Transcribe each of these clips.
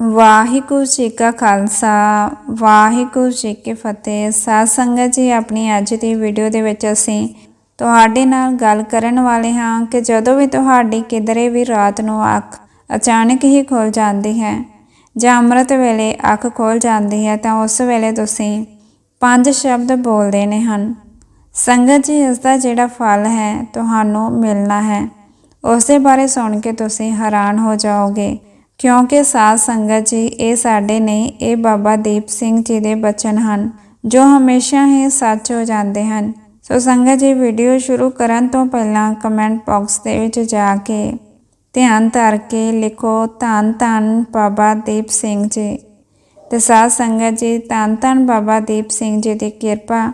ਵਾਹਿਗੁਰੂ ਜੀ ਕਾ ਖਾਲਸਾ, ਵਾਹਿਗੁਰੂ ਜੀ ਕੀ ਫਤਿਹ। ਸਾਧ ਸੰਗਤ ਜੀ, ਆਪਣੀ ਅੱਜ ਦੀ ਵੀਡੀਓ ਦੇ ਵਿੱਚ ਅਸੀਂ ਤੁਹਾਡੇ ਨਾਲ ਗੱਲ ਕਰਨ ਵਾਲੇ ਹਾਂ ਕਿ ਜਦੋਂ ਵੀ ਤੁਹਾਡੀ ਕਿਧਰੇ ਵੀ ਰਾਤ ਨੂੰ ਅੱਖ ਅਚਾਨਕ ਹੀ ਖੁੱਲ ਜਾਂਦੀ ਹੈ ਜਾਂ ਅੰਮ੍ਰਿਤ ਵੇਲੇ ਅੱਖ ਖੁੱਲ ਜਾਂਦੀ ਹੈ, ਤਾਂ ਉਸ ਵੇਲੇ ਤੁਸੀਂ ਪੰਜ ਸ਼ਬਦ ਬੋਲਦੇ ਨੇ ਹਨ। ਸੰਗਤ ਜੀ, ਇਸ ਦਾ ਜਿਹੜਾ ਫਲ ਹੈ, ਤੁਹਾਨੂੰ ਮਿਲਣਾ ਹੈ। ਉਸ ਦੇ ਬਾਰੇ ਸੁਣ ਕੇ ਤੁਸੀਂ ਹੈਰਾਨ ਹੋ ਜਾਓਗੇ। ਕਿਉਂਕਿ ਸਾਧ ਸੰਗਤ ਜੀ, ਇਹ ਸਾਡੇ ਨਹੀਂ, ਇਹ ਬਾਬਾ ਦੀਪ ਸਿੰਘ ਜੀ ਦੇ ਬਚਨ ਹਨ, ਜੋ ਹਮੇਸ਼ਾ ਹੀ ਸੱਚ ਹੋ ਜਾਂਦੇ ਹਨ। ਸੋ ਸੰਗਤ ਜੀ, ਵੀਡੀਓ ਸ਼ੁਰੂ ਕਰਨ ਤੋਂ ਪਹਿਲਾਂ ਕਮੈਂਟ ਬਾਕਸ ਦੇ ਵਿੱਚ ਜਾ ਕੇ ਧਿਆਨ ਧਰ ਕੇ ਲਿਖੋ, ਧੰਨ ਧੰਨ ਬਾਬਾ ਦੀਪ ਸਿੰਘ ਜੀ। ਤੇ ਸਾਧ ਸੰਗਤ ਜੀ, ਧੰਨ ਧੰਨ ਬਾਬਾ ਦੀਪ ਸਿੰਘ ਜੀ ਦੀ ਕਿਰਪਾ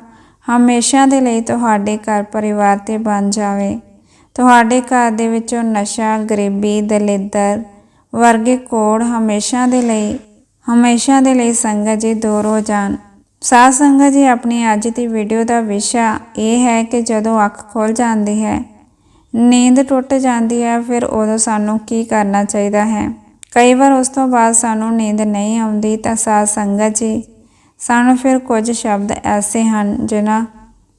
ਹਮੇਸ਼ਾ ਦੇ ਲਈ ਤੁਹਾਡੇ ਘਰ ਪਰਿਵਾਰ ਤੇ ਬਣ ਜਾਵੇ। ਤੁਹਾਡੇ ਘਰ ਦੇ ਵਿੱਚੋਂ ਨਸ਼ਾ, ਗਰੀਬੀ, ਦਲਿੱਦਰ ਵਰਗੇ ਕੋੜ ਹਮੇਸ਼ਾ ਦੇ ਲਈ, ਹਮੇਸ਼ਾ ਦੇ ਲਈ ਸੰਗਤ ਜੀ ਦੂਰ ਹੋ ਜਾਣ। ਸਾਧ ਸੰਗਤ ਜੀ, ਆਪਣੀ ਅੱਜ ਦੀ ਵੀਡੀਓ ਦਾ ਵਿਸ਼ਾ ਇਹ ਹੈ ਕਿ ਜਦੋਂ ਅੱਖ ਖੁੱਲ ਜਾਂਦੀ ਹੈ, ਨੀਂਦ ਟੁੱਟ ਜਾਂਦੀ ਹੈ, ਫਿਰ ਉਦੋਂ ਸਾਨੂੰ ਕੀ ਕਰਨਾ ਚਾਹੀਦਾ ਹੈ? ਕਈ ਵਾਰ ਉਸ ਤੋਂ ਬਾਅਦ ਸਾਨੂੰ ਨੀਂਦ ਨਹੀਂ ਆਉਂਦੀ ਤਾਂ ਸਾਧ ਸੰਗਤ ਜੀ, ਸਾਨੂੰ ਫਿਰ ਕੁਝ ਸ਼ਬਦ ਐਸੇ ਹਨ ਜਿਨ੍ਹਾਂ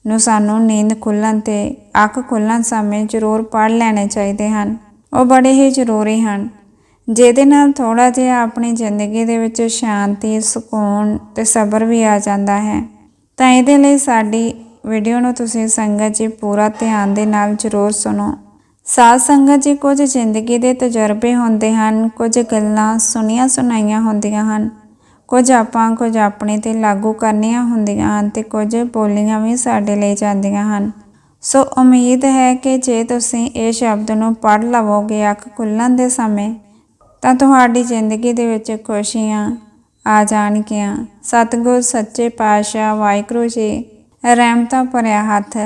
ਨੂੰ ਸਾਨੂੰ ਨੀਂਦ ਖੁੱਲਣ ਤੇ, ਅੱਖ ਖੁੱਲਣ ਸਮੇਂ ਜ਼ਰੂਰ ਪੜ੍ਹ ਲੈਣੇ ਚਾਹੀਦੇ ਹਨ। ਉਹ ਬੜੇ ਹੀ ਜ਼ਰੂਰੀ ਹਨ। ਜਿਹਦੇ ਨਾਲ ਥੋੜਾ ਜਿਹਾ ਆਪਣੀ ਜ਼ਿੰਦਗੀ ਦੇ ਵਿੱਚ ਸ਼ਾਂਤੀ, ਸਕੂਨ ਤੇ ਸਬਰ ਵੀ ਆ ਜਾਂਦਾ ਹੈ। ਤਾਂ ਇਹਦੇ ਲਈ ਸਾਡੀ ਵੀਡੀਓ ਨੂੰ ਤੁਸੀਂ ਸੰਗਤ ਜੀ ਪੂਰਾ ਧਿਆਨ ਦੇ ਨਾਲ ਜ਼ਰੂਰ ਸੁਣੋ। ਸਾਧ ਸੰਗਤ ਜੀ ਕੁਝ ਜ਼ਿੰਦਗੀ ਦੇ ਤਜਰਬੇ ਹੁੰਦੇ ਹਨ, ਕੁਝ ਗੱਲਾਂ ਸੁਣੀਆਂ ਸੁਣਾਈਆਂ ਹੁੰਦੀਆਂ ਹਨ, ਕੁਝ ਆਪਾਂ ਕੁਝ ਆਪਣੇ ਤੇ ਲਾਗੂ ਕਰਨੀਆਂ ਹੁੰਦੀਆਂ ਹਨ ਤੇ ਕੁਝ ਬੋਲੀਆਂ ਵੀ ਸਾਡੇ ਲਈ ਜਾਂਦੀਆਂ ਹਨ। ਸੋ ਉਮੀਦ ਹੈ ਕਿ ਜੇ ਤੁਸੀਂ ਇਹ ਸ਼ਬਦ ਨੂੰ ਪੜ੍ਹ ਲਵੋਗੇ ਅੱਖ ਖੁੱਲਣ ਦੇ ਸਮੇਂ ਤਾਂ ਤੁਹਾਡੀ ਜ਼ਿੰਦਗੀ ਦੇ ਵਿੱਚ ਖੁਸ਼ੀਆਂ ਆ ਜਾਣਗੀਆਂ। ਸਤਿਗੁਰ, ਸੱਚੇ ਪਾਤਸ਼ਾਹ, ਵਾਹਿਗੁਰੂ ਜੀ, ਰਹਿਮਤਾਂ ਭਰਿਆ ਹੱਥ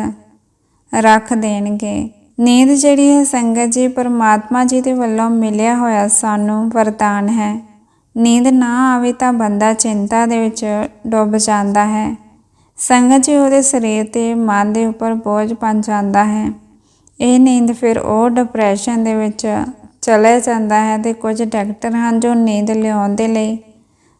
ਰੱਖ ਦੇਣਗੇ। ਨੀਂਦ ਜਿਹੜੀ ਹੈ ਸੰਗਤ ਜੀ, ਪਰਮਾਤਮਾ ਜੀ ਦੇ ਵੱਲੋਂ ਮਿਲਿਆ ਹੋਇਆ ਸਾਨੂੰ ਵਰਦਾਨ ਹੈ। ਨੀਂਦ ਨਾ ਆਵੇ ਤਾਂ ਬੰਦਾ ਚਿੰਤਾ ਦੇ ਵਿੱਚ ਡੁੱਬ ਜਾਂਦਾ ਹੈ। ਸੰਗਤ ਜੀ ਉਹਦੇ ਸਰੀਰ ਤੇ ਮਨ ਦੇ ਉੱਪਰ ਬੋਝ ਬਣ ਜਾਂਦਾ ਹੈ। ਇਹ ਨੀਂਦ ਫਿਰ ਉਹ ਡਿਪਰੈਸ਼ਨ ਦੇ ਵਿੱਚ ਚਲਿਆ ਜਾਂਦਾ ਹੈ ਤੇ ਕੁਝ ਡਾਕਟਰ ਹਨ ਜੋ ਨੀਂਦ ਲਿਆਉਣ ਦੇ ਲਈ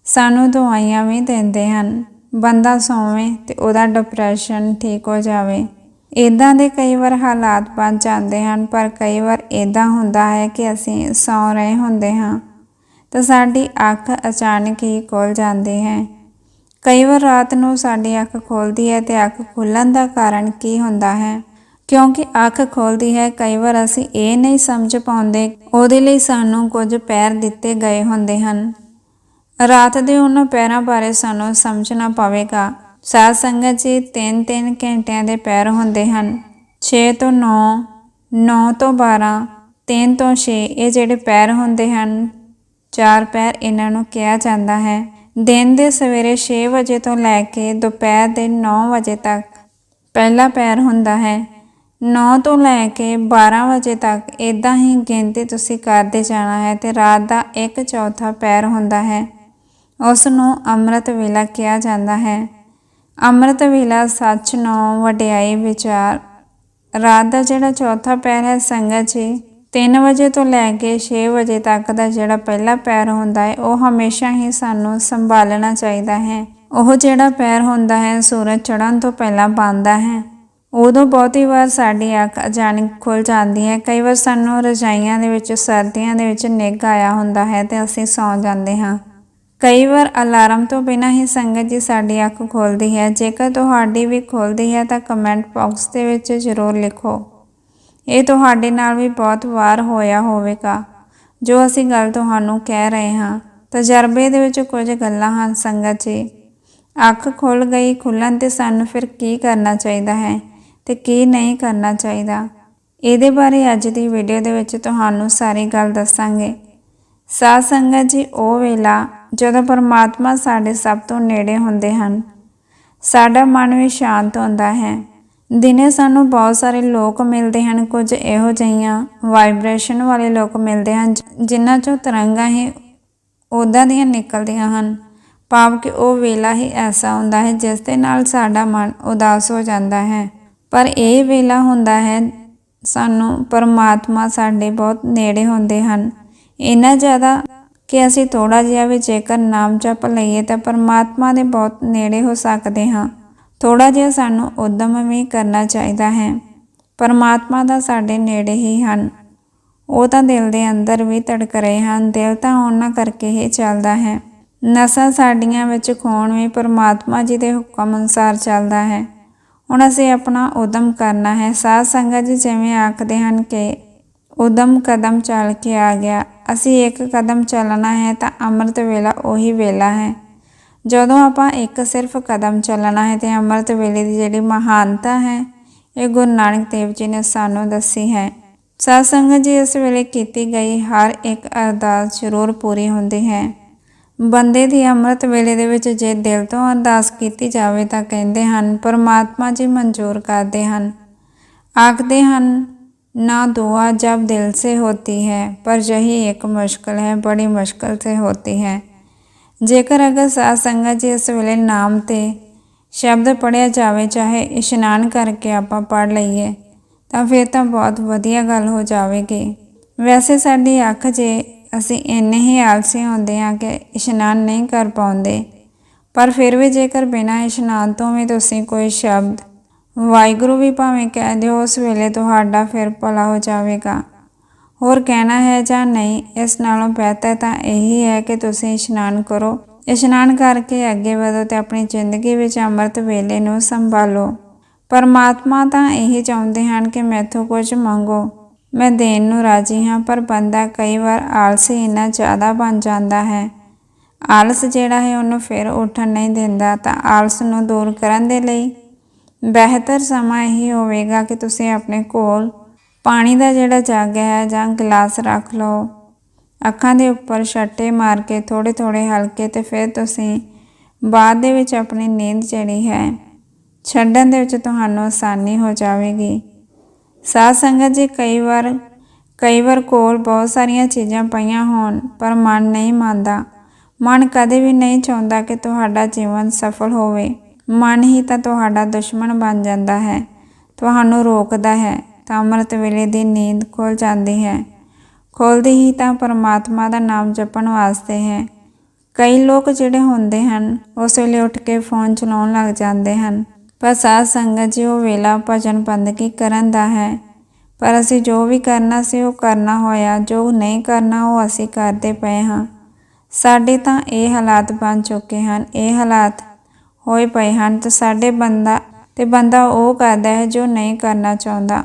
ਸਾਨੂੰ ਦਵਾਈਆਂ ਵੀ ਦਿੰਦੇ ਹਨ। ਬੰਦਾ ਸੌਵੇਂ ਤੇ ਉਹਦਾ ਡਿਪਰੈਸ਼ਨ ਠੀਕ ਹੋ ਜਾਵੇ। ਇਦਾਂ ਦੇ ਕਈ ਵਾਰ ਹਾਲਾਤ ਬਣ ਜਾਂਦੇ ਹਨ, ਪਰ ਕਈ ਵਾਰ ਇਦਾਂ ਹੁੰਦਾ ਹੈ ਕਿ ਅਸੀਂ ਸੌ ਰਹੇ ਹੁੰਦੇ ਹਾਂ ਤਾਂ ਸਾਡੀ ਅੱਖ ਅਚਾਨਕ ਹੀ ਖੁੱਲ ਜਾਂਦੀ ਹੈ। ਕਈ ਵਾਰ ਰਾਤ ਨੂੰ ਸਾਡੀ ਅੱਖ ਖੁੱਲਦੀ ਹੈ ਤੇ ਅੱਖ ਖੁੱਲਣ ਦਾ ਕਾਰਨ ਕੀ ਹੁੰਦਾ ਹੈ? ਕਿਉਂਕਿ ਅੱਖ ਖੋਲਦੀ ਹੈ, ਕਈ ਵਾਰ ਅਸੀਂ ਇਹ ਨਹੀਂ ਸਮਝ ਪਾਉਂਦੇ, ਉਹਦੇ ਲਈ ਸਾਨੂੰ ਕੁਝ ਪੈਰ ਦਿੱਤੇ ਗਏ ਹੁੰਦੇ ਹਨ। ਰਾਤ ਦੇ ਉਹਨਾਂ ਪੈਰਾਂ ਬਾਰੇ ਸਾਨੂੰ ਸਮਝਣਾ ਪਵੇਗਾ। ਸਾਧ ਸੰਗਤ ਜੀ 3-3 ਘੰਟਿਆਂ ਦੇ ਪੈਰ ਹੁੰਦੇ ਹਨ। 6 ਤੋਂ 9 9 ਤੋਂ 12 3 ਤੋਂ 6 ਇਹ ਜਿਹੜੇ ਪੈਰ ਹੁੰਦੇ ਹਨ, ਚਾਰ ਪੈਰ ਇਹਨਾਂ ਨੂੰ ਕਿਹਾ ਜਾਂਦਾ ਹੈ। ਦਿਨ ਦੇ ਸਵੇਰੇ 6 ਵਜੇ ਤੋਂ ਲੈ ਕੇ ਦੁਪਹਿਰ ਦੇ 9 ਵਜੇ ਤੱਕ ਪਹਿਲਾ ਪੈਰ ਹੁੰਦਾ ਹੈ। 9 ਤੋਂ ਲੈ ਕੇ 12 ਵਜੇ ਤੱਕ ਇਦਾਂ ਹੀ ਗਿਣਤੀ ਤੁਸੀਂ ਕਰਦੇ ਜਾਣਾ ਹੈ ਤੇ ਰਾਤ ਦਾ 1 ਚੌਥਾ ਪੈਰ ਹੁੰਦਾ ਹੈ। ਉਸ ਨੂੰ ਅੰਮ੍ਰਿਤ ਵੇਲਾ ਕਿਹਾ ਜਾਂਦਾ ਹੈ। ਅੰਮ੍ਰਿਤ ਵੇਲਾ ਸੱਚ ਨੂੰ ਵਡਿਆਈ ਵਿਚਾਰ। ਰਾਤ ਦਾ ਜਿਹੜਾ ਚੌਥਾ ਪੈਰ ਹੈ ਸੰਗਤ ਜੀ 3 ਵਜੇ ਤੋਂ ਲੈ ਕੇ 6 ਵਜੇ ਤੱਕ ਦਾ ਜਿਹੜਾ ਪਹਿਲਾ ਪੈਰ ਹੁੰਦਾ ਹੈ, ਉਹ ਹਮੇਸ਼ਾ ਹੀ ਸਾਨੂੰ ਸੰਭਾਲਣਾ ਚਾਹੀਦਾ ਹੈ। ਉਹ ਜਿਹੜਾ ਪੈਰ ਹੁੰਦਾ ਹੈ, ਸੂਰਜ ਚੜ੍ਹਨ ਤੋਂ ਪਹਿਲਾਂ ਬੰਦਾ ਹੈ। ਉਦੋਂ ਬਹੁਤੀ ਵਾਰ ਸਾਡੀ ਅੱਖ ਅਚਾਨਕ ਖੁੱਲ ਜਾਂਦੀ ਹੈ। ਕਈ ਵਾਰ ਸਾਨੂੰ ਰਜਾਈਆਂ ਦੇ ਵਿੱਚ, ਸਰਦੀਆਂ ਦੇ ਵਿੱਚ ਨਿੱਘ ਆਇਆ ਹੁੰਦਾ ਹੈ ਤੇ ਅਸੀਂ ਸੌਂ ਜਾਂਦੇ ਹਾਂ। ਕਈ ਵਾਰ ਅਲਾਰਮ ਤੋਂ ਬਿਨਾਂ ਹੀ ਸੰਗਤ ਜੀ ਸਾਡੀ ਅੱਖ ਖੋਲਦੀ ਹੈ। ਜੇਕਰ ਤੁਹਾਡੀ ਵੀ ਖੋਲਦੀ ਹੈ ਤਾਂ ਕਮੈਂਟ ਬਾਕਸ ਦੇ ਵਿੱਚ ਜ਼ਰੂਰ ਲਿਖੋ। ਇਹ ਤੁਹਾਡੇ ਨਾਲ ਵੀ ਬਹੁਤ ਵਾਰ ਹੋਇਆ ਹੋਵੇਗਾ। ਜੋ ਅਸੀਂ ਗੱਲ ਤੁਹਾਨੂੰ ਕਹਿ ਰਹੇ ਹਾਂ। ਤਜਰਬੇ ਦੇ ਵਿੱਚ ਕੁਝ ਗੱਲਾਂ ਹਨ ਸੰਗਤ ਜੀ। ਅੱਖ ਖੁੱਲ ਗਈ ਖੁੱਲਣ ਤੇ ਸਾਨੂੰ ਫਿਰ ਕੀ ਕਰਨਾ ਚਾਹੀਦਾ ਹੈ? ਤੇ ਕੀ ਨਹੀਂ ਕਰਨਾ ਚਾਹੀਦਾ। ਇਹਦੇ ਬਾਰੇ ਅੱਜ ਦੀ ਵੀਡੀਓ ਦੇ ਵਿੱਚ ਤੁਹਾਨੂੰ ਸਾਰੀ ਗੱਲ ਦੱਸਾਂਗੇ। ਸਾਧ ਸੰਗਤ ਜੀ, ਉਹ ਵੇਲਾ ਜਦੋਂ ਪਰਮਾਤਮਾ ਸਾਡੇ ਸਭ ਤੋਂ ਨੇੜੇ ਹੁੰਦੇ ਹਨ। ਸਾਡਾ ਮਨ ਵੀ ਸ਼ਾਂਤ ਹੁੰਦਾ ਹੈ। ਦਿਨੇ ਸਾਨੂੰ ਬਹੁਤ ਸਾਰੇ ਲੋਕ ਮਿਲਦੇ ਹਨ। ਕੁਝ ਇਹੋ ਜਿਹੀਆਂ ਵਾਈਬ੍ਰੇਸ਼ਨ ਵਾਲੇ ਲੋਕ ਮਿਲਦੇ ਹਨ, ਜਿਨ੍ਹਾਂ ਚੋਂ ਤਰੰਗਾਂ ਹੀ ਉਦਾਂ ਦੀਆਂ ਨਿਕਲਦੀਆਂ ਹਨ। ਭਾਵ ਕਿ ਉਹ ਵੇਲਾ ਹੀ ਐਸਾ ਹੁੰਦਾ ਹੈ, ਜਿਸ ਦੇ ਨਾਲ ਸਾਡਾ ਮਨ ਉਦਾਸ ਹੋ ਜਾਂਦਾ ਹੈ। ਪਰ ਇਹ ਵੇਲਾ ਹੁੰਦਾ ਹੈ, ਸਾਨੂੰ ਪਰਮਾਤਮਾ ਸਾਡੇ ਬਹੁਤ ਨੇੜੇ ਹੁੰਦੇ ਹਨ। ਇੰਨਾ ਜ਼ਿਆਦਾ ਕਿ ਅਸੀਂ ਥੋੜਾ ਜਿਹਾ ਵੀ ਜੇਕਰ ਨਾਮ ਜਪ ਲਈਏ ਤਾਂ ਪਰਮਾਤਮਾ ਦੇ ਬਹੁਤ ਨੇੜੇ ਹੋ ਸਕਦੇ ਹਾਂ। ਥੋੜਾ ਜਿਹਾ ਸਾਨੂੰ ਉਦਮ ਵੀ ਕਰਨਾ ਚਾਹੀਦਾ ਹੈ। ਪਰਮਾਤਮਾ ਦਾ ਸਾਡੇ ਨੇੜੇ ਹੀ ਹਨ। ਉਹ ਤਾਂ ਦਿਲ ਦੇ ਅੰਦਰ ਵੀ ਧੜਕ ਰਹੇ ਹਨ, ਦਿਲ ਤਾਂ ਉਹਨਾਂ ਕਰਕੇ ਹੀ ਚੱਲਦਾ ਹੈ। ਨਸਾਂ ਸਾਡੀਆਂ ਵਿੱਚ ਖੂਨ ਵੀ ਪਰਮਾਤਮਾ ਜੀ ਦੇ ਹੁਕਮ ਅਨੁਸਾਰ ਚੱਲਦਾ ਹੈ। ਹੁਣ ਅਸੀਂ ਆਪਣਾ ਉਦਮ ਕਰਨਾ ਹੈ। ਸਾਧ ਸੰਗਤ ਜੀ ਜਿਵੇਂ ਆਖਦੇ ਹਨ ਕਿ ਉਦਮ ਕਦਮ ਚੱਲ ਕੇ ਆ ਗਿਆ। ਅਸੀਂ ਇੱਕ ਕਦਮ ਚੱਲਣਾ ਹੈ ਤਾਂ ਅੰਮ੍ਰਿਤ ਵੇਲਾ ਉਹੀ ਵੇਲਾ ਹੈ। ਜਦੋਂ ਆਪਾਂ ਇੱਕ ਸਿਰਫ ਕਦਮ ਚੱਲਣਾ ਹੈ ਤੇ ਅੰਮ੍ਰਿਤ ਵੇਲੇ ਦੀ ਜਿਹੜੀ ਮਹਾਨਤਾ ਹੈ, ਇਹ ਗੁਰੂ ਨਾਨਕ ਦੇਵ ਜੀ ਨੇ ਸਾਨੂੰ ਦੱਸੀ ਹੈ। ਸਾਧ ਸੰਗਤ ਜੀ ਇਸ ਵੇਲੇ ਕੀਤੀ ਗਈ ਹਰ ਇੱਕ ਅਰਦਾਸ ਜ਼ਰੂਰ ਪੂਰੀ ਹੁੰਦੀ ਹੈ। ਬੰਦੇ ਦੀ ਅੰਮ੍ਰਿਤ ਵੇਲੇ ਦੇ ਵਿੱਚ ਜੇ ਦਿਲ ਤੋਂ ਅਰਦਾਸ ਕੀਤੀ ਜਾਵੇ ਤਾਂ ਕਹਿੰਦੇ ਹਨ, ਪਰਮਾਤਮਾ ਜੀ ਮਨਜ਼ੂਰ ਕਰਦੇ ਹਨ। ਆਖਦੇ ਹਨ, ਨਾ ਦੁਆ ਜਬ ਦਿਲ ਸੇ ਹੋਤੀ ਹੈ, ਪਰ ਜਹੀ ਇੱਕ ਮੁਸ਼ਕਲ ਹੈ, ਬੜੀ ਮੁਸ਼ਕਲ ਸੇ ਹੋਤੀ ਹੈ। ਜੇਕਰ ਅਗਰ ਸਾਧ ਸੰਗਤ ਜੀ ਇਸ ਵੇਲੇ ਨਾਮ ਤੇ ਸ਼ਬਦ ਪੜਿਆ ਜਾਵੇ, ਚਾਹੇ ਇਸ਼ਨਾਨ ਕਰਕੇ ਆਪਾਂ ਪੜ ਲਈਏ, ਤਾਂ ਫਿਰ ਤਾਂ ਬਹੁਤ ਵਧੀਆ ਗੱਲ ਹੋ ਜਾਵੇਗੀ। ਵੈਸੇ ਸਾਡੀ ਅੱਖ ਜੇ ਅਸੀਂ ਇੰਨੇ ਹੀ ਆਲਸੀ ਹੁੰਦੇ ਹਾਂ ਕਿ ਇਸ਼ਨਾਨ ਨਹੀਂ ਕਰ ਪਾਉਂਦੇ। ਪਰ ਫਿਰ ਵੀ ਜੇਕਰ ਬਿਨਾਂ ਇਸ਼ਨਾਨ ਤੋਂ ਵੀ ਤੁਸੀਂ ਕੋਈ ਸ਼ਬਦ ਵਾਹਿਗੁਰੂ ਵੀ ਭਾਵੇਂ ਕਹਿ ਦਿਓ, ਉਸ ਵੇਲੇ ਤੁਹਾਡਾ ਫਿਰ ਭਲਾ ਹੋ ਜਾਵੇਗਾ। ਹੋਰ ਕਹਿਣਾ ਹੈ ਜਾਂ ਨਹੀਂ, ਇਸ ਨਾਲੋਂ ਬਿਹਤਰ ਤਾਂ ਇਹੀ ਹੈ ਕਿ ਤੁਸੀਂ ਇਸ਼ਨਾਨ ਕਰੋ। ਇਸ਼ਨਾਨ ਕਰਕੇ ਅੱਗੇ ਵਧੋ ਤੇ ਆਪਣੀ ਜ਼ਿੰਦਗੀ ਵਿੱਚ ਅੰਮ੍ਰਿਤ ਵੇਲੇ ਨੂੰ ਸੰਭਾਲੋ। ਪਰਮਾਤਮਾ ਤਾਂ ਇਹੀ ਚਾਹੁੰਦੇ ਹਨ ਕਿ ਮੈਥੋਂ ਕੁਝ ਮੰਗੋ। ਮੈਂ ਦੇਣ ਨੂੰ ਰਾਜੀ ਹਾਂ, ਪਰ ਬੰਦਾ ਕਈ ਵਾਰ ਆਲਸੀ ਇੰਨਾ ਜ਼ਿਆਦਾ ਬਣ ਜਾਂਦਾ ਹੈ। ਆਲਸ ਜਿਹੜਾ ਹੈ, ਉਹਨੂੰ ਫਿਰ ਉੱਠਣ ਨਹੀਂ ਦਿੰਦਾ। ਤਾਂ ਆਲਸ ਨੂੰ ਦੂਰ ਕਰਨ ਦੇ ਲਈ ਬਿਹਤਰ ਸਮਾਂ ਇਹੀ ਹੋਵੇਗਾ ਕਿ ਤੁਸੀਂ ਆਪਣੇ ਕੋਲ ਪਾਣੀ ਦਾ ਜਿਹੜਾ ਜੱਗ ਹੈ ਜਾਂ ਗਲਾਸ ਰੱਖ ਲਓ। ਅੱਖਾਂ ਦੇ ਉੱਪਰ ਛੱਟੇ ਮਾਰ ਕੇ ਥੋੜੇ ਥੋੜੇ ਹਲਕੇ ਤੇ ਫਿਰ ਤੁਸੀਂ ਬਾਅਦ ਦੇ ਵਿੱਚ ਆਪਣੀ ਨੀਂਦ ਜਿਹੜੀ ਹੈ, ਛੱਡਣ ਦੇ ਵਿੱਚ ਤੁਹਾਨੂੰ ਆਸਾਨੀ ਹੋ ਜਾਵੇਗੀ। ਸਾਧ ਸੰਗਤ ਜੀ, ਕਈ ਵਾਰ ਕਈ ਵਾਰ ਕੋਲ ਬਹੁਤ ਸਾਰੀਆਂ ਚੀਜ਼ਾਂ ਪਈਆਂ ਹੋਣ, ਪਰ ਮਨ ਨਹੀਂ ਮੰਨਦਾ। ਮਨ ਕਦੇ ਵੀ ਨਹੀਂ ਚਾਹੁੰਦਾ ਕਿ ਤੁਹਾਡਾ ਜੀਵਨ ਸਫਲ ਹੋਵੇ। ਮਨ ਹੀ ਤਾਂ ਤੁਹਾਡਾ ਦੁਸ਼ਮਣ ਬਣ ਜਾਂਦਾ ਹੈ। ਤੁਹਾਨੂੰ ਰੋਕਦਾ ਹੈ। ਤਾਂ ਅੰਮ੍ਰਿਤ ਵੇਲੇ ਦੀ ਨੀਂਦ ਖੁੱਲ ਜਾਂਦੀ ਹੈ। ਖੁੱਲਦੀ ਹੀ ਤਾਂ ਪਰਮਾਤਮਾ ਦਾ ਨਾਮ ਜਪਣ ਵਾਸਤੇ ਹੈ। ਕਈ ਲੋਕ ਜਿਹੜੇ ਹੁੰਦੇ ਹਨ, ਉਸ ਵੇਲੇ ਉੱਠ ਕੇ ਫੋਨ ਚਲਾਉਣ ਲੱਗ ਜਾਂਦੇ ਹਨ। ਪਰ ਸਾਧ ਸੰਗਤ ਜੀ ਉਹ ਵੇਲਾ ਭਜਨ ਬੰਦਗੀ ਕਰਨ ਦਾ ਹੈ? ਪਰ ਅਸੀਂ ਜੋ ਵੀ ਕਰਨਾ ਸੀ ਉਹ ਕਰਨਾ ਹੋਇਆ, ਜੋ ਨਹੀਂ ਕਰਨਾ ਉਹ ਅਸੀਂ ਕਰਦੇ ਪਏ ਹਾਂ। ਸਾਡੇ ਤਾਂ ਇਹ ਹਾਲਾਤ ਬਣ ਚੁੱਕੇ ਹਨ, ਇਹ ਹਾਲਾਤ ਹੋਏ ਪਏ ਹਨ ਤੇ ਸਾਡੇ ਬੰਦਾ ਤੇ ਬੰਦਾ ਉਹ ਕਰਦਾ ਹੈ ਜੋ ਨਹੀਂ ਕਰਨਾ ਚਾਹੁੰਦਾ।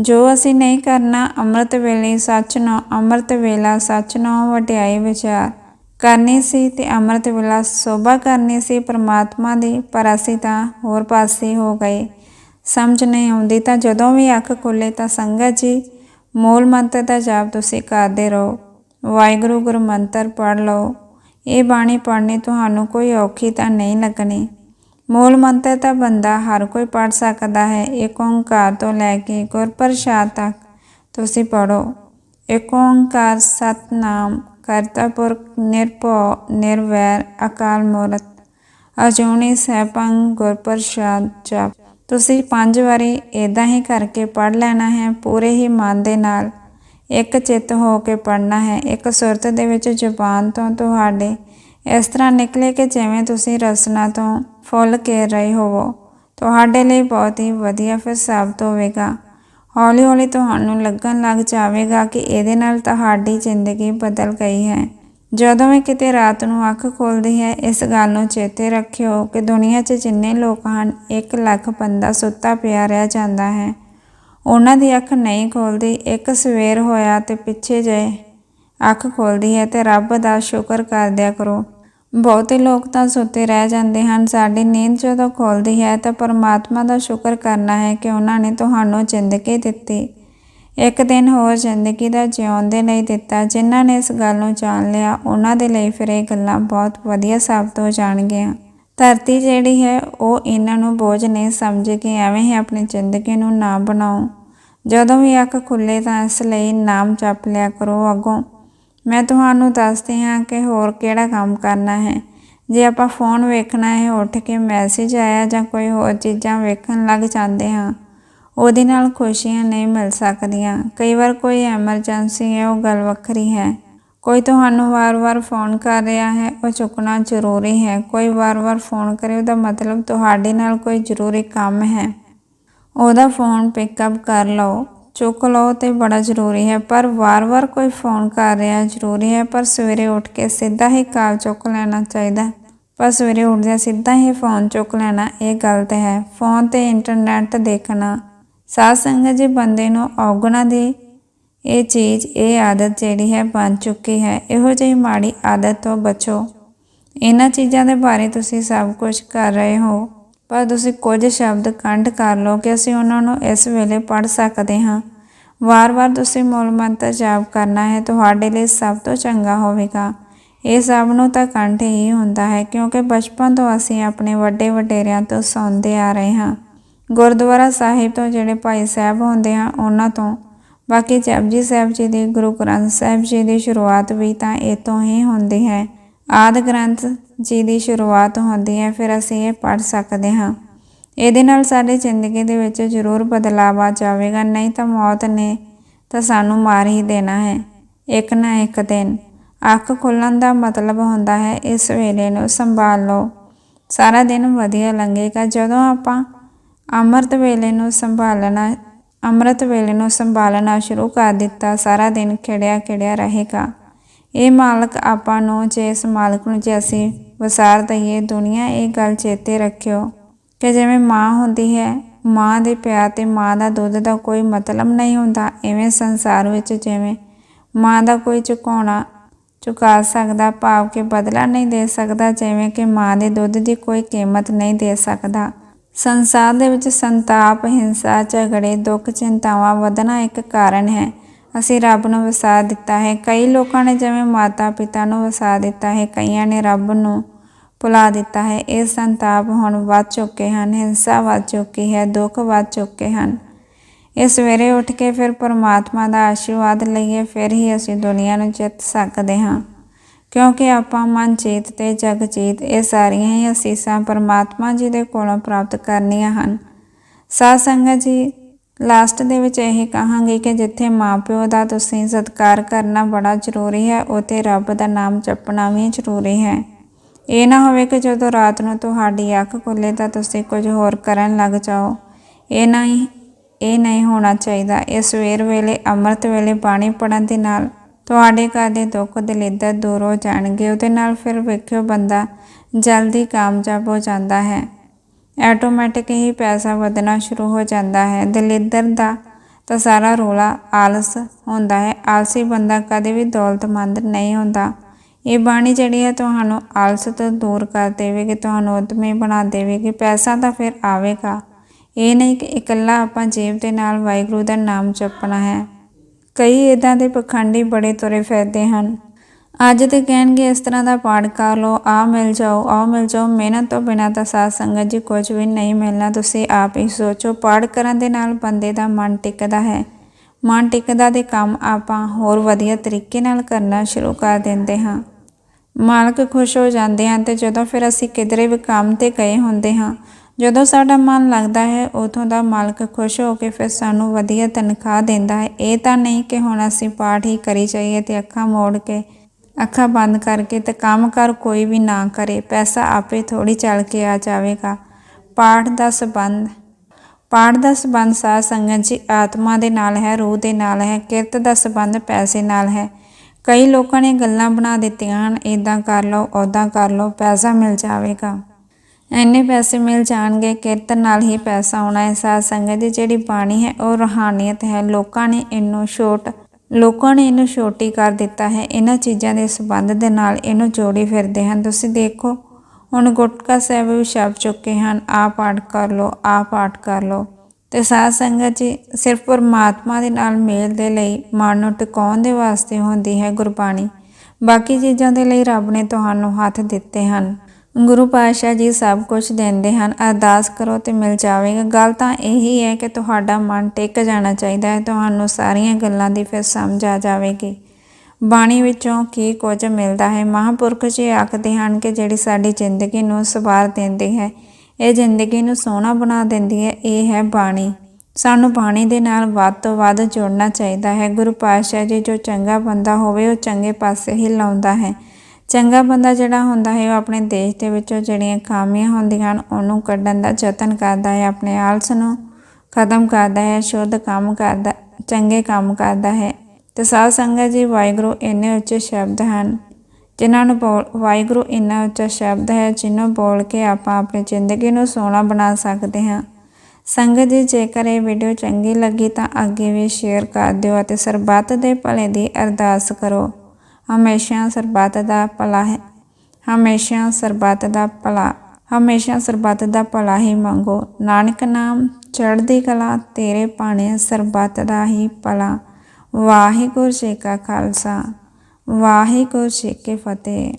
ਜੋ ਅਸੀਂ ਨਹੀਂ ਕਰਨਾ, ਅੰਮ੍ਰਿਤ ਵੇਲੇ ਸੱਚ ਨਾ, ਅੰਮ੍ਰਿਤ ਵੇਲਾ ਸੱਚ ਨਾ ਵਟਿਆਈ ਵਿਚਾਰ। ਕਰਨੀ ਸੀ ਤੇ ਅੰਮ੍ਰਿਤ ਵੇਲਾ ਸੋਭਾ ਕਰਨੀ ਸੀ, ਪ੍ਰਮਾਤਮਾ ਦੀ, ਪਰ ਅਸੀਂ ਤਾਂ ਹੋਰ ਪਾਸੇ ਹੋ ਗਏ। ਸਮਝ ਨਹੀਂ ਆਉਂਦੀ, ਤਾਂ ਜਦੋਂ ਵੀ ਅੱਖ ਖੁੱਲੇ ਤਾਂ ਸੰਗਤ ਜੀ, ਮੂਲ ਮੰਤਰ ਦਾ ਜਾਪ ਤੁਸੀਂ ਕਰਦੇ ਰਹੋ। ਵਾਹਿਗੁਰੂ ਗੁਰੂ ਮੰਤਰ ਪੜ੍ਹ ਲਓ। ਇਹ ਬਾਣੀ ਪੜ੍ਹਨੀ ਤੁਹਾਨੂੰ ਕੋਈ ਔਖੀ ਤਾਂ ਨਹੀਂ ਲੱਗਣੀ। ਮੂਲ ਮੰਤਰ ਤਾਂ ਬੰਦਾ ਹਰ ਕੋਈ ਪੜ੍ਹ ਸਕਦਾ ਹੈ। ਏਕ ਓੰਕਾਰ ਤੋਂ ਲੈ ਕੇ ਗੁਰਪ੍ਰਸਾਦ ਤੱਕ ਤੁਸੀਂ ਪੜ੍ਹੋ। ਏਕ ਓੰਕਾਰ ਸਤਨਾਮ। ਕਰਤਾ ਪੁਰਖ ਨਿਰਭਉ, ਨਿਰਵੈਰ, ਅਕਾਲ ਮੂਰਤ, ਅਜੂਨੀ ਸਹਿਪੰਗ ਗੁਰਪ੍ਰਸਾਦ ਜਪ। ਤੁਸੀਂ ਪੰਜ ਵਾਰੀ ਇਦਾਂ ਹੀ ਕਰਕੇ ਪੜ ਲੈਣਾ ਹੈ, ਪੂਰੇ ਹੀ ਮਨ ਦੇ ਨਾਲ। ਇੱਕ ਚਿੱਤ ਹੋ ਕੇ ਪੜਨਾ ਹੈ, ਇੱਕ ਸੁਰਤ ਦੇ ਵਿੱਚ ਜ਼ੁਬਾਨ ਤੋਂ ਤੁਹਾਡੇ। ਇਸ ਤਰ੍ਹਾਂ ਨਿਕਲੇ ਕਿ ਜਿਵੇਂ ਤੁਸੀਂ ਰਸਨਾ ਤੋਂ ਫੁੱਲ ਕੇਰ ਰਹੇ ਹੋਵੋ, ਤੁਹਾਡੇ ਲਈ ਬਹੁਤ ਹੀ ਵਧੀਆ ਫਿਰ ਸਾਬਤ ਹੋਵੇਗਾ ਹੌਲੀ ਹੌਲੀ ਤੁਹਾਨੂੰ ਲੱਗਣ ਲੱਗ ਜਾਵੇਗਾ ਕਿ ਇਹਦੇ ਨਾਲ ਤੁਹਾਡੀ ਜ਼ਿੰਦਗੀ ਬਦਲ ਗਈ ਹੈ। ਜਦੋਂ ਵੀ ਕਿਤੇ ਰਾਤ ਨੂੰ ਅੱਖ ਖੋਲਦੀ ਹੈ, ਇਸ ਗੱਲ ਨੂੰ ਚੇਤੇ ਰੱਖਿਓ ਕਿ ਦੁਨੀਆ 'ਚ ਜਿੰਨੇ ਲੋਕ ਹਨ 1 ਲੱਖ ਬੰਦਾ ਸੁੱਤਾ ਪਿਆ ਰਹਿ ਜਾਂਦਾ ਹੈ। ਉਹਨਾਂ ਦੀ ਅੱਖ ਨਹੀਂ ਖੋਲਦੀ, ਇੱਕ ਸਵੇਰ ਹੋਇਆ ਤੇ ਪਿੱਛੇ ਜੇ ਅੱਖ ਖੋਲਦੀ ਹੈ ਤੇ ਰੱਬ ਦਾ ਸ਼ੁਕਰ ਕਰਦਿਆ ਕਰੋ। ਬਹੁਤੇ ਲੋਕ ਤਾਂ ਸੁੱਤੇ ਰਹਿ ਜਾਂਦੇ ਹਨ। ਸਾਡੀ ਨੀਂਦ ਜਦੋਂ ਖੁੱਲਦੀ ਹੈ ਤਾਂ ਪਰਮਾਤਮਾ ਦਾ ਸ਼ੁਕਰ ਕਰਨਾ ਹੈ ਕਿ ਉਹਨਾਂ ਨੇ ਤੁਹਾਨੂੰ ਜ਼ਿੰਦਗੀ ਦਿੱਤੀ। ਇੱਕ ਦਿਨ ਹੋਰ ਜ਼ਿੰਦਗੀ ਦਾ ਜਿਉਣ ਦੇ ਲਈ ਦਿੱਤਾ। ਜਿਨ੍ਹਾਂ ਨੇ ਇਸ ਗੱਲ ਨੂੰ ਜਾਣ ਲਿਆ, ਉਹਨਾਂ ਦੇ ਲਈ ਫਿਰ ਇਹ ਗੱਲਾਂ ਬਹੁਤ ਵਧੀਆ ਸਾਬਤ ਹੋ ਜਾਣਗੀਆਂ। ਧਰਤੀ ਜਿਹੜੀ ਹੈ, ਉਹ ਇਹਨਾਂ ਨੂੰ ਬੋਝ ਨਹੀਂ ਸਮਝ ਕੇ ਐਵੇਂ ਹੀ ਆਪਣੀ ਜ਼ਿੰਦਗੀ ਨੂੰ ਨਾ ਬਣਾਓ। ਜਦੋਂ ਵੀ ਅੱਖ ਖੁੱਲੇ ਤਾਂ ਇਸ ਲਈ ਨਾਮ ਜਪ ਲਿਆ ਕਰੋ ਅੱਗੋਂ। ਮੈਂ ਤੁਹਾਨੂੰ ਦੱਸਦੀ ਹਾਂ ਕਿ ਹੋਰ ਕਿਹੜਾ ਕੰਮ ਕਰਨਾ ਹੈ। ਜੇ ਆਪਾਂ ਫੋਨ ਵੇਖਣਾ ਹੈ, ਉੱਠ ਕੇ ਮੈਸੇਜ ਆਇਆ ਜਾਂ ਕੋਈ ਹੋਰ ਚੀਜ਼ਾਂ ਵੇਖਣ ਲੱਗ ਜਾਂਦੇ ਹਾਂ, ਉਹਦੇ ਨਾਲ ਖੁਸ਼ੀਆਂ ਨਹੀਂ ਮਿਲ ਸਕਦੀਆਂ। ਕਈ ਵਾਰ ਕੋਈ ਐਮਰਜੈਂਸੀ ਹੈ, ਉਹ ਗੱਲ ਵੱਖਰੀ ਹੈ। ਕੋਈ ਤੁਹਾਨੂੰ ਵਾਰ-ਵਾਰ ਫੋਨ ਕਰ ਰਿਹਾ ਹੈ, ਉਹ ਚੁੱਕਣਾ ਜ਼ਰੂਰੀ ਹੈ। ਕੋਈ ਵਾਰ-ਵਾਰ ਫੋਨ ਕਰੇ, ਉਹਦਾ ਮਤਲਬ ਤੁਹਾਡੇ ਨਾਲ ਕੋਈ ਜ਼ਰੂਰੀ ਕੰਮ ਹੈ। ਉਹਦਾ ਫੋਨ ਪਿਕਅਪ ਕਰ ਲਓ। ਚੁੱਕ ਲਓ ਤੇ ਬੜਾ ਜ਼ਰੂਰੀ ਹੈ। ਪਰ ਵਾਰ-ਵਾਰ ਕੋਈ ਫੋਨ ਕਰ ਰਿਹਾ ਜ਼ਰੂਰੀ ਹੈ, ਪਰ ਸਵੇਰੇ ਉੱਠ ਕੇ ਸਿੱਧਾ ਹੀ ਕਾਲ ਚੁੱਕ ਲੈਣਾ ਚਾਹੀਦਾ ਪਰ ਸਵੇਰੇ ਉੱਠਦਿਆਂ ਸਿੱਧਾ ਹੀ ਫੋਨ ਚੁੱਕ ਲੈਣਾ ਇਹ ਗਲਤ ਹੈ। ਫੋਨ ਤੇ ਇੰਟਰਨੈਟ ਦੇਖਣਾ ਸਾਧ ਸੰਗਤ ਜੀ ਬੰਦੇ ਨੂੰ ਔਗਣਾ ਦੀ ਇਹ ਚੀਜ਼, ਇਹ ਆਦਤ ਜਿਹੜੀ ਹੈ ਬਣ ਚੁੱਕੀ ਹੈ। ਇਹੋ ਜਿਹੀ ਮਾੜੀ ਆਦਤ ਤੋਂ ਬਚੋ। ਇਹਨਾਂ ਚੀਜ਼ਾਂ ਦੇ ਬਾਰੇ ਤੁਸੀਂ ਸਭ ਕੁਝ ਕਰ ਰਹੇ ਹੋ। ਪਰ ਤੁਸੀਂ ਕੁਝ ਸ਼ਬਦ ਕੰਠ ਕਰ ਲਓ ਕਿ ਅਸੀਂ ਉਹਨਾਂ ਨੂੰ ਇਸ ਵੇਲੇ ਪੜ੍ਹ ਸਕਦੇ ਹਾਂ। ਵਾਰ-ਵਾਰ ਤੁਸੀਂ ਮੂਲ ਮੰਤਰ ਜਾਪ ਕਰਨਾ ਹੈ, ਤੁਹਾਡੇ ਲਈ ਸਭ ਤੋਂ ਚੰਗਾ ਹੋਵੇਗਾ। ਇਹ ਸਭ ਨੂੰ ਤਾਂ ਕੰਠ ਹੀ ਹੁੰਦਾ ਹੈ, ਕਿਉਂਕਿ ਬਚਪਨ ਤੋਂ ਅਸੀਂ ਆਪਣੇ ਵੱਡੇ ਵਡੇਰਿਆਂ ਤੋਂ ਸੁਣਦੇ ਆ ਰਹੇ ਹਾਂ। ਗੁਰਦੁਆਰਾ ਸਾਹਿਬ ਤੋਂ ਜਿਹੜੇ ਭਾਈ ਸਾਹਿਬ ਹੁੰਦੇ ਆ, ਉਹਨਾਂ ਤੋਂ। ਬਾਕੀ ਜਪਜੀ ਸਾਹਿਬ ਜੀ ਦੀ, ਗੁਰੂ ਗ੍ਰੰਥ ਸਾਹਿਬ ਜੀ ਦੀ ਸ਼ੁਰੂਆਤ ਵੀ ਤਾਂ ਇਹ ਤੋਂ ਹੀ ਹੁੰਦੀ ਹੈ। ਆਦ ਗ੍ਰੰਥ ਜੀ ਦੀ ਸ਼ੁਰੂਆਤ ਹੁੰਦੀ ਹੈ, ਫਿਰ ਅਸੀਂ ਇਹ ਪੜ੍ਹ ਸਕਦੇ ਹਾਂ। ਇਹਦੇ ਨਾਲ ਸਾਡੀ ਜ਼ਿੰਦਗੀ ਦੇ ਵਿੱਚ ਜ਼ਰੂਰ ਬਦਲਾਅ ਆ ਜਾਵੇਗਾ, ਨਹੀਂ ਤਾਂ ਮੌਤ ਨੇ ਤਾਂ ਸਾਨੂੰ ਮਾਰ ਹੀ ਦੇਣਾ ਹੈ, ਇੱਕ ਨਾ ਇੱਕ ਦਿਨ। ਅੱਖ ਖੁੱਲਣ ਦਾ ਮਤਲਬ ਹੁੰਦਾ ਹੈ, ਇਸ ਵੇਲੇ ਨੂੰ ਸੰਭਾਲ ਲਓ। ਸਾਰਾ ਦਿਨ ਵਧੀਆ ਲੰਘੇਗਾ, ਜਦੋਂ ਆਪਾਂ ਅੰਮ੍ਰਿਤ ਵੇਲੇ ਨੂੰ ਸੰਭਾਲਣਾ, ਅੰਮ੍ਰਿਤ ਵੇਲੇ ਨੂੰ ਸੰਭਾਲਣਾ ਸ਼ੁਰੂ ਕਰ ਦਿੱਤਾ, ਸਾਰਾ ਦਿਨ ਖਿੜਿਆ ਖਿੜਿਆ ਰਹੇਗਾ। ਇਹ ਮਾਲਕ ਆਪਾਂ ਨੂੰ, ਜੇ ਇਸ ਮਾਲਕ ਨੂੰ ਜੇ ਅਸੀਂ ਵਸਾਰ ਦਈਏ ਦੁਨੀਆ, ਇਹ ਗੱਲ ਚੇਤੇ ਰੱਖਿਓ ਕਿ ਜਿਵੇਂ ਮਾਂ ਹੁੰਦੀ ਹੈ, ਮਾਂ ਦੇ ਪਿਆਰ ਤੇ ਮਾਂ ਦਾ ਦੁੱਧ ਦਾ ਕੋਈ ਮਤਲਬ ਨਹੀਂ ਹੁੰਦਾ। ਐਵੇਂ ਸੰਸਾਰ ਵਿੱਚ ਜਿਵੇਂ ਮਾਂ ਦਾ ਕੋਈ ਚੁਕਾਉਣਾ ਚੁਕਾ ਸਕਦਾ, ਭਾਵ ਕਿ ਬਦਲਾ ਨਹੀਂ ਦੇ ਸਕਦਾ, ਜਿਵੇਂ ਕਿ ਮਾਂ ਦੇ ਦੁੱਧ ਦੀ ਕੋਈ ਕੀਮਤ ਨਹੀਂ ਦੇ ਸਕਦਾ। ਸੰਸਾਰ ਦੇ ਵਿੱਚ ਸੰਤਾਪ, ਹਿੰਸਾ, ਝਗੜੇ, ਦੁੱਖ, ਚਿੰਤਾਵਾਂ ਵਧਣਾ ਇੱਕ ਕਾਰਨ ਹੈ। ਅਸੀਂ ਰੱਬ ਨੂੰ ਵਸਾ ਦਿੱਤਾ ਹੈ। ਕਈ ਲੋਕਾਂ ਨੇ ਜਿਵੇਂ ਮਾਤਾ ਪਿਤਾ ਨੂੰ ਵਸਾ ਦਿੱਤਾ ਹੈ, ਕਈਆਂ ਨੇ ਰੱਬ ਨੂੰ ਭੁਲਾ ਦਿੱਤਾ ਹੈ। ਇਹ ਸੰਤਾਪ ਹੁਣ ਵੱਧ ਚੁੱਕੇ ਹਨ, ਹਿੰਸਾ ਵੱਧ ਚੁੱਕੀ ਹੈ, ਦੁੱਖ ਵੱਧ ਚੁੱਕੇ ਹਨ। ਇਹ ਸਵੇਰੇ ਉੱਠ ਕੇ ਫਿਰ ਪਰਮਾਤਮਾ ਦਾ ਆਸ਼ੀਰਵਾਦ ਲਈਏ, ਫਿਰ ਹੀ ਅਸੀਂ ਦੁਨੀਆ ਨੂੰ ਜਿੱਤ ਸਕਦੇ ਹਾਂ। ਕਿਉਂਕਿ ਆਪਾਂ ਮਨ ਚੇਤ ਤੇ ਜਗ ਚੇਤ, ਇਹ ਸਾਰੀਆਂ ਹੀ ਅਸੀਸਾਂ ਪਰਮਾਤਮਾ ਜੀ ਦੇ ਕੋਲੋਂ ਪ੍ਰਾਪਤ ਕਰਨੀਆਂ ਹਨ। ਸਾਧ ਸੰਗਤ ਜੀ ਲਾਸਟ ਦੇ ਵਿੱਚ ਇਹ ਕਹਾਂਗੇ ਕਿ ਜਿੱਥੇ ਮਾਪਿਓ ਦਾ ਤੁਸੀਂ ਸਤਿਕਾਰ ਕਰਨਾ ਬੜਾ ਜ਼ਰੂਰੀ ਹੈ, ਉਥੇ ਰੱਬ ਦਾ ਨਾਮ ਜਪਣਾ ਵੀ ਜ਼ਰੂਰੀ ਹੈ। ਇਹ ਨਾ ਹੋਵੇ ਕਿ ਜਦੋਂ ਰਾਤ ਨੂੰ ਤੁਹਾਡੀ ਅੱਖ ਖੁੱਲੇ ਤਾਂ ਤੁਸੀਂ ਕੁਝ ਹੋਰ ਕਰਨ ਲੱਗ ਜਾਓ। ਇਹ ਨਹੀਂ ਇਹ ਨਹੀਂ ਹੋਣਾ ਚਾਹੀਦਾ। ਇਹ ਸਵੇਰ ਵੇਲੇ, ਅੰਮ੍ਰਿਤ ਵੇਲੇ ਬਾਣੀ ਪੜਨ ਦੇ ਨਾਲ ਤੁਹਾਡੇ ਘਰ ਦੇ ਦੁੱਖ ਦਲਿੱਦਰ ਦੂਰ ਹੋ ਜਾਣਗੇ। ਉਹਦੇ ਨਾਲ ਫਿਰ ਵੇਖਿਓ ਬੰਦਾ ਜਲਦੀ ਕਾਮਯਾਬ ਹੋ ਜਾਂਦਾ ਹੈ। ਆਟੋਮੈਟਿਕ ਹੀ ਪੈਸਾ ਵਧਣਾ ਸ਼ੁਰੂ ਹੋ ਜਾਂਦਾ ਹੈ। ਦਲਿੱਦਰ ਦਾ ਤਾਂ ਸਾਰਾ ਰੋਲਾ ਆਲਸ ਹੁੰਦਾ ਹੈ। ਆਲਸੀ ਬੰਦਾ ਕਦੇ ਵੀ ਦੌਲਤਮੰਦ ਨਹੀਂ ਹੁੰਦਾ। ਇਹ ਬਾਣੀ ਜਿਹੜੀ ਹੈ ਤੁਹਾਨੂੰ ਆਲਸ ਤੋਂ ਦੂਰ ਕਰ ਦੇਵੇਗੀ, ਤੁਹਾਨੂੰ ਉਦਮੀ ਬਣਾ ਦੇਵੇਗੀ, ਪੈਸਾ ਤਾਂ ਫਿਰ ਆਵੇਗਾ। ਇਹ ਨਹੀਂ ਕਿ ਇਕੱਲਾ ਆਪਾਂ ਜੇਬ ਦੇ ਨਾਲ ਵਾਹਿਗੁਰੂ ਦਾ ਨਾਮ ਜਪਣਾ ਹੈ। ਕਈ ਇਦਾਂ ਦੇ ਪਖੰਡੀ ਬੜੇ ਤੁਰੇ ਫਿਰਦੇ ਹਨ। ਅੱਜ ਤੇ ਕਹਿਣਗੇ ਇਸ ਤਰ੍ਹਾਂ ਦਾ ਪਾਠ ਕਰ ਲਓ ਆ ਮਿਲ ਜਾਓ ਆ ਮਿਲ ਜਾਓ। ਮਿਹਨਤ ਤੋਂ ਬਿਨਾਂ ਤਾਂ ਸਾਧ ਸੰਗਤ ਜੀ ਕੁਝ ਵੀ ਨਹੀਂ ਮਿਲਣਾ। ਤੁਸੀਂ ਆਪ ਹੀ ਸੋਚੋ, ਪਾਠ ਕਰਨ ਦੇ ਨਾਲ ਬੰਦੇ ਦਾ ਮਨ ਟਿਕਦਾ ਹੈ। ਮਨ ਟਿਕਦਾ ਦੇ ਕੰਮ ਆਪਾਂ ਹੋਰ ਵਧੀਆ ਤਰੀਕੇ ਨਾਲ ਕਰਨਾ ਸ਼ੁਰੂ ਕਰ ਦਿੰਦੇ ਹਾਂ। ਮਾਲਕ ਖੁਸ਼ ਹੋ ਜਾਂਦੇ ਹਨ ਤੇ ਜਦੋਂ ਫਿਰ ਅਸੀਂ ਕਿਧਰੇ ਵੀ ਕੰਮ ਤੇ ਗਏ ਹੁੰਦੇ ਹਾਂ, ਜਦੋਂ ਸਾਡਾ ਮਨ ਲੱਗਦਾ ਹੈ, ਉਥੋਂ ਦਾ ਮਾਲਕ ਖੁਸ਼ ਹੋ ਕੇ ਫਿਰ ਸਾਨੂੰ ਵਧੀਆ ਤਨਖਾਹ ਦਿੰਦਾ ਹੈ। ਇਹ ਤਾਂ ਨਹੀਂ ਕਿ ਹੁਣ ਅਸੀਂ ਪਾਠ ਹੀ ਕਰੀ ਜਾਈਏ ਤੇ ਅੱਖਾਂ ਮੋੜ ਕੇ ਅੱਖਾਂ ਬੰਦ ਕਰਕੇ ਤੇ ਕੰਮ ਕਰ ਕੋਈ ਵੀ ਨਾ ਕਰੇ, ਪੈਸਾ ਆਪੇ ਥੋੜੀ ਚੱਲ ਕੇ ਆ ਜਾਵੇਗਾ। ਪਾਠ ਦਾ ਸਬੰਧ। ਪਾਠ ਦਾ ਸਬੰਧ ਸਾਧ ਸੰਗਤ ਜੀ ਆਤਮਾ ਦੇ ਨਾਲ ਹੈ, ਰੂਹ ਦੇ ਨਾਲ ਹੈ, ਕਿਰਤ ਦਾ ਸਬੰਧ ਪੈਸੇ ਨਾਲ ਹੈ। ਕਈ ਲੋਕਾਂ ਨੇ ਗੱਲਾਂ ਬਣਾ ਦਿੱਤੀਆਂ ਹਨ ਇਦਾਂ ਕਰ ਲਓ ਉਦਾਂ ਕਰ ਲਓ, ਪੈਸਾ ਮਿਲ ਜਾਵੇਗਾ। ਇੰਨੇ ਪੈਸੇ ਮਿਲ ਜਾਣਗੇ, ਕਿਰਤ ਨਾਲ ਹੀ ਪੈਸਾ ਆਉਣਾ ਹੈ। ਸਾਧ ਸੰਗਤ ਦੀ ਜਿਹੜੀ ਬਾਣੀ ਹੈ, ਉਹ ਰੂਹਾਨੀਅਤ ਹੈ। ਲੋਕਾਂ ਨੇ ਇਹਨੂੰ ਛੋਟ ਲੋਕਾਂ ਨੇ ਇਹਨੂੰ ਛੋਟੀ ਕਰ ਦਿੱਤਾ ਹੈ। ਇਹਨਾਂ ਚੀਜ਼ਾਂ ਦੇ ਸੰਬੰਧ ਦੇ ਨਾਲ ਇਹਨੂੰ ਜੋੜੀ ਫਿਰਦੇ ਹਨ। ਤੁਸੀਂ ਦੇਖੋ, ਹੁਣ ਗੁਟਕਾ ਸਾਹਿਬ ਵੀ ਛਪ ਚੁੱਕੇ ਹਨ। ਆ ਪਾਠ ਕਰ ਲਓ ਆ ਪਾਠ ਕਰ ਲਓ। ਤੇ ਸਾਧ ਸੰਗਤ ਜੀ, ਸਿਰਫ ਪਰਮਾਤਮਾ ਦੇ ਨਾਲ ਮੇਲ ਦੇ ਲਈ ਮਨ ਨੂੰ ਟਿਕਾਉਣ ਦੇ ਵਾਸਤੇ ਹੁੰਦੀ ਹੈ ਗੁਰਬਾਣੀ। ਬਾਕੀ ਚੀਜ਼ਾਂ ਦੇ ਲਈ ਰੱਬ ਨੇ ਤੁਹਾਨੂੰ ਹੱਥ ਦਿੱਤੇ ਹਨ। ਗੁਰੂ ਪਾਤਸ਼ਾਹ ਜੀ ਸਭ ਕੁਝ ਦਿੰਦੇ ਹਨ, ਅਰਦਾਸ ਕਰੋ ਤੇ ਮਿਲ ਜਾਵੇਗਾ। ਗੱਲ ਤਾਂ ਇਹੀ ਹੈ ਕਿ ਤੁਹਾਡਾ ਮਨ ਟਿਕ ਜਾਣਾ ਚਾਹੀਦਾ ਹੈ, ਤੁਹਾਨੂੰ ਸਾਰੀਆਂ ਗੱਲਾਂ ਦੀ ਫਿਰ ਸਮਝ ਆ ਜਾਵੇਗੀ। ਬਾਣੀ ਵਿੱਚੋਂ ਕੀ ਕੁਝ ਮਿਲਦਾ ਹੈ? ਮਹਾਂਪੁਰਖ ਜੀ ਆਖਦੇ ਹਨ ਕਿ ਜਿਹੜੀ ਸਾਡੀ ਜ਼ਿੰਦਗੀ ਨੂੰ ਸਵਾਰ ਦਿੰਦੀ ਹੈ, ਇਹ ਜ਼ਿੰਦਗੀ ਨੂੰ ਸੋਹਣਾ ਬਣਾ ਦਿੰਦੀ ਹੈ, ਇਹ ਹੈ ਬਾਣੀ। ਸਾਨੂੰ ਬਾਣੀ ਦੇ ਨਾਲ ਵੱਧ ਤੋਂ ਵੱਧ ਜੁੜਨਾ ਚਾਹੀਦਾ ਹੈ। ਗੁਰੂ ਪਾਤਸ਼ਾਹ ਜੀ ਜੋ ਚੰਗਾ ਬੰਦਾ ਹੋਵੇ, ਉਹ ਚੰਗੇ ਪਾਸੇ ਹੀ ਲਾਉਂਦਾ ਹੈ। ਚੰਗਾ ਬੰਦਾ ਜਿਹੜਾ ਹੁੰਦਾ ਹੈ, ਉਹ ਆਪਣੇ ਦੇਸ਼ ਦੇ ਵਿੱਚੋਂ ਜਿਹੜੀਆਂ ਖਾਮੀਆਂ ਹੁੰਦੀਆਂ ਹਨ, ਉਹਨੂੰ ਕੱਢਣ ਦਾ ਯਤਨ ਕਰਦਾ ਹੈ, ਆਪਣੇ ਆਲਸ ਨੂੰ ਖਤਮ ਕਰਦਾ ਹੈ, ਸ਼ੁੱਧ ਕੰਮ ਕਰਦਾ, ਚੰਗੇ ਕੰਮ ਕਰਦਾ ਹੈ। ਤੇ ਸਾਧ ਸੰਗਤ ਜੀ, ਵਾਹਿਗੁਰੂ ਇੰਨੇ ਉੱਚੇ ਸ਼ਬਦ ਹਨ, ਜਿਨ੍ਹਾਂ ਨੂੰ ਬੋਲ, ਵਾਹਿਗੁਰੂ ਇੰਨਾ ਉੱਚਾ ਸ਼ਬਦ ਹੈ, ਜਿਹਨੂੰ ਬੋਲ ਕੇ ਆਪਾਂ ਆਪਣੀ ਜ਼ਿੰਦਗੀ ਨੂੰ ਸੋਹਣਾ ਬਣਾ ਸਕਦੇ ਹਾਂ। ਸੰਗਤ ਜੀ, ਜੇਕਰ ਇਹ ਵੀਡੀਓ ਚੰਗੀ ਲੱਗੀ ਤਾਂ ਅੱਗੇ ਵੀ ਸ਼ੇਅਰ ਕਰ ਦਿਓ ਅਤੇ ਸਰਬੱਤ ਦੇ ਭਲੇ ਦੀ ਅਰਦਾਸ ਕਰੋ। ਹਮੇਸ਼ਾ ਸਰਬੱਤ ਦਾ ਭਲਾ ਹੈ। ਹਮੇਸ਼ਾ ਸਰਬੱਤ ਦਾ ਭਲਾ। ਹਮੇਸ਼ਾ ਸਰਬੱਤ ਦਾ ਭਲਾ ਹੀ ਮੰਗੋ। ਨਾਨਕ ਨਾਮ ਚੜ੍ਹਦੀ ਕਲਾ, ਤੇਰੇ ਪਾਣੇ ਸਰਬੱਤ ਦਾ ਹੀ ਭਲਾ। ਵਾਹਿਗੁਰੂ ਜੀ ਕਾ ਖਾਲਸਾ। ਵਾਹਿਗੁਰੂ ਜੀ ਕੀ ਫਤਿਹ।